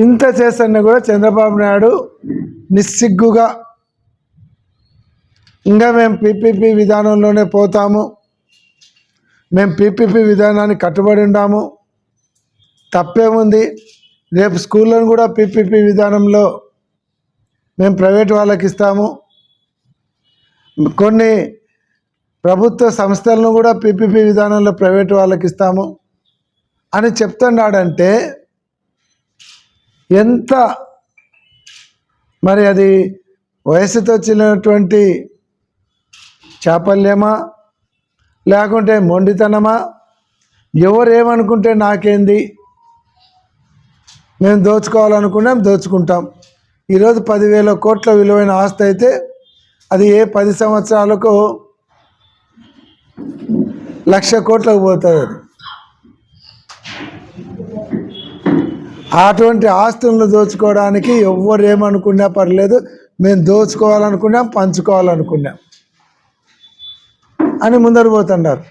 ఇంత చేస్తున్నా కూడా చంద్రబాబు నాయుడు నిస్సిగ్గుగా ఇంకా మేము పీపీపీ విధానంలోనే పోతాము. మేము పీపీపీ విధానాన్ని కట్టుబడి ఉన్నాము తప్పేముంది? రేపు స్కూళ్ళను కూడా పీపీపీ విధానంలో మేము ప్రైవేట్ వాళ్ళకి ఇస్తాము. కొన్ని ప్రభుత్వ సంస్థలను కూడా పీపీపీ విధానంలో ప్రైవేట్ వాళ్ళకి ఇస్తాము. అని చెప్తున్నాడంటే ఎంత మరి అది వయసుతో వచ్చినటువంటి చాపల్యమా? లేకుంటే మొండితనమా? ఎవరు ఏమనుకుంటే నాకేంది? మేము దోచుకోవాలనుకున్నాం దోచుకుంటాం. ఈరోజు పదివేల కోట్ల విలువైన ఆస్తి అయితే అది ఏ పది సంవత్సరాలకు లక్ష కోట్లకు పోతుంది అది. అటువంటి ఆస్తులను దోచుకోవడానికి ఎవ్వరు ఏమనుకున్నా పర్లేదు మేము దోచుకోవాలనుకున్నాం పంచుకోవాలనుకున్నాం. అని ముందరు పోతున్నారు.